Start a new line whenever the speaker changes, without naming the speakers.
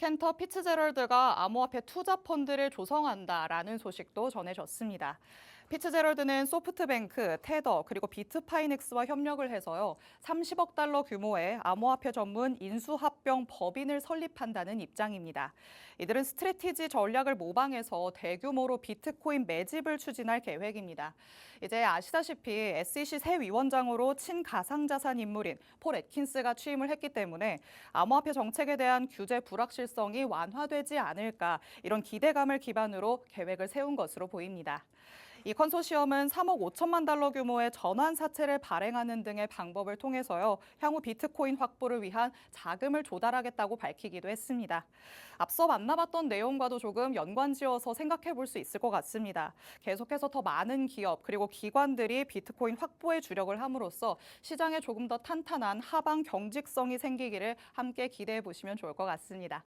켄터 피츠제럴드가 암호화폐 투자 펀드를 조성한다라는 소식도 전해졌습니다. 피츠제럴드는 소프트뱅크, 테더, 그리고 비트파이넥스와 협력을 해서요. 30억 달러 규모의 암호화폐 전문 인수합병 법인을 설립한다는 입장입니다. 이들은 스트레티지 전략을 모방해서 대규모로 비트코인 매집을 추진할 계획입니다. 이제 아시다시피 SEC 새 위원장으로 친가상자산 인물인 폴 애킨스가 취임을 했기 때문에 암호화폐 정책에 대한 규제 불확실성이 완화되지 않을까 이런 기대감을 기반으로 계획을 세운 것으로 보입니다. 이 컨소시엄은 3억 5천만 달러 규모의 전환 사채를 발행하는 등의 방법을 통해서요. 향후 비트코인 확보를 위한 자금을 조달하겠다고 밝히기도 했습니다. 앞서 만나봤던 내용과도 조금 연관지어서 생각해 볼 수 있을 것 같습니다. 계속해서 더 많은 기업 그리고 기관들이 비트코인 확보에 주력을 함으로써 시장에 조금 더 탄탄한 하방 경직성이 생기기를 함께 기대해 보시면 좋을 것 같습니다.